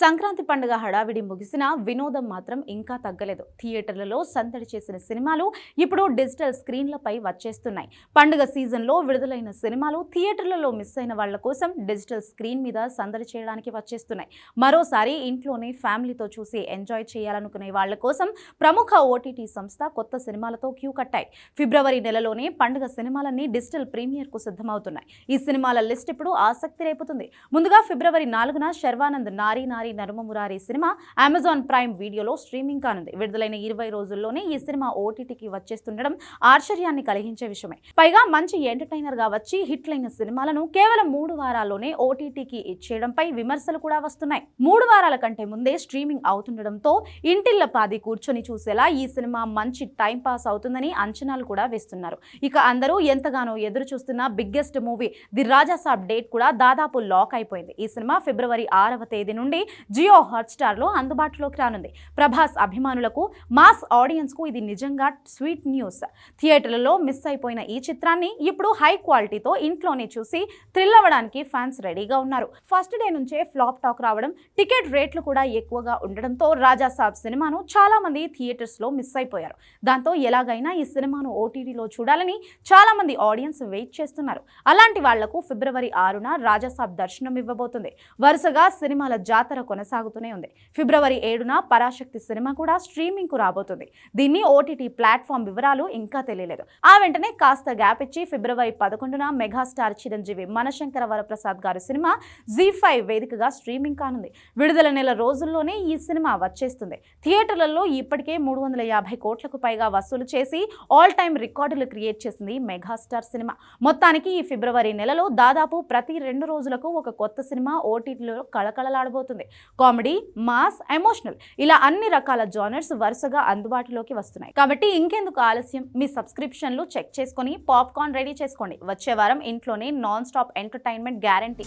సంక్రాంతి పండుగ హడావిడి ముగిసినా వినోదం మాత్రం ఇంకా తగ్గలేదు. థియేటర్లలో సందడి చేసిన సినిమాలు ఇప్పుడు డిజిటల్ స్క్రీన్లపై వచ్చేస్తున్నాయి. పండుగ సీజన్లో విడుదలైన సినిమాలు థియేటర్లలో మిస్ అయిన వాళ్ళ కోసం డిజిటల్ స్క్రీన్ మీద సందడి చేయడానికి వచ్చేస్తున్నాయి. మరోసారి ఇంట్లోనే ఫ్యామిలీతో చూసి ఎంజాయ్ చేయాలనుకునే వాళ్ళ కోసం ప్రముఖ ఓటీటీ సంస్థ కొత్త సినిమాలతో క్యూ కట్టాయి. ఫిబ్రవరి నెలలోనే పండుగ సినిమాలన్నీ డిజిటల్ ప్రీమియర్కు సిద్ధమవుతున్నాయి. ఈ సినిమాల లిస్ట్ ఇప్పుడు ఆసక్తి రేపుతుంది. ముందుగా ఫిబ్రవరి నాలుగున Sharwanand Nari Nari Naduma Murari cinema Amazon Prime వీడియోలో స్ట్రీమింగ్ కానుంది. విడుదలైన ఇరవై రోజుల్లోనే ఈ సినిమా ఓటీటీకి వచ్చేస్తుండడం ఆశ్చర్యాన్ని కలిగించే విషయమే. పైగా మంచి ఎంటర్టైనర్గా వచ్చి హిట్లైన సినిమాలను కేవలం మూడు వారాల్లోనే ఓటీటీకి ఇచ్చేయడంపై విమర్శలు కూడా వస్తున్నాయి. మూడు వారాల కంటే ముందే స్ట్రీమింగ్ అవుతుండడంతో ఇంటిల్ల పాది కూర్చొని చూసేలా ఈ సినిమా మంచి టైం పాస్ అవుతుందని అంచనాలు కూడా వేస్తున్నారు. ఇక అందరూ ఎంతగానో ఎదురు చూస్తున్న biggest movie the Rajasaab date కూడా దాదాపు లాక్ అయిపోయింది. ఈ సినిమా ఫిబ్రవరి ఆరవ తేదీ నుండి జియో హాట్స్టార్లో అందుబాటులోకి రానుంది. ప్రభాస్ అభిమానులకు మాస్ ఆడియన్స్కు ఇది నిజంగా స్వీట్ న్యూస్. థియేటర్లలో మిస్ అయిపోయిన ఈ చిత్రాన్ని ఇప్పుడు హై క్వాలిటీతో ఇంట్లోనే చూసి థ్రిల్ అవ్వడానికి ఫ్యాన్స్ రెడీగా ఉన్నారు. ఫస్ట్ డే నుంచే ఫ్లాప్ టాక్ రావడం టికెట్ రేట్లు కూడా ఎక్కువగా ఉండడంతో రాజా సాబ్ సినిమాను చాలా మంది థియేటర్స్లో మిస్ అయిపోయారు. దాంతో ఎలాగైనా ఈ సినిమాను ఓటీటీలో చూడాలని చాలా మంది ఆడియన్స్ వెయిట్ చేస్తున్నారు. అలాంటి వాళ్ళకు ఫిబ్రవరి ఆరున రాజాసాబ్ దర్శనం ఇవ్వబోతుంది వరుసగా సినిమాల జాతర కొనసాగుతూనే ఉంది. ఫిబ్రవరి ఏడున పరాశక్తి సినిమా కూడా స్ట్రీమింగ్కు రాబోతుంది. దీన్ని ఓటీటీ ప్లాట్ఫామ్ వివరాలు ఇంకా తెలియలేదు. ఆ వెంటనే కాస్త గ్యాప్ ఇచ్చి ఫిబ్రవరి పదకొండున మెగాస్టార్ చిరంజీవి మనశంకర వరప్రసాద్ గారి సినిమా జీ ఫైవ్ వేదికగా స్ట్రీమింగ్ కానుంది. విడుదల నెల రోజుల్లోనే ఈ సినిమా వచ్చేస్తుంది. థియేటర్లలో ఇప్పటికే మూడు వందల యాభై కోట్లకు పైగా వసూలు చేసి ఆల్ టైమ్ రికార్డులు క్రియేట్ చేసింది మెగాస్టార్ సినిమా. మొత్తానికి ఈ ఫిబ్రవరి నెలలో దాదాపు ప్రతి రెండు రోజులకు ఒక కొత్త సినిమా ఓటీటీలో కళకళలాడబోతుంది. Comedy mass emotional. ఇలా అన్ని రకాల జానర్స్ వరుసగా అందుబాటులోకి వస్తున్నాయి. కాబట్టి ఇంకెందుకు ఆలస్యం? మీ సబ్స్క్రిప్షన్లు చెక్ చేసుకొని పాప్కార్న్ రెడీ చేసుకోండి. వచ్చే వారం ఇంట్లోనే నాన్ స్టాప్ ఎంటర్టైన్మెంట్ గ్యారంటీ.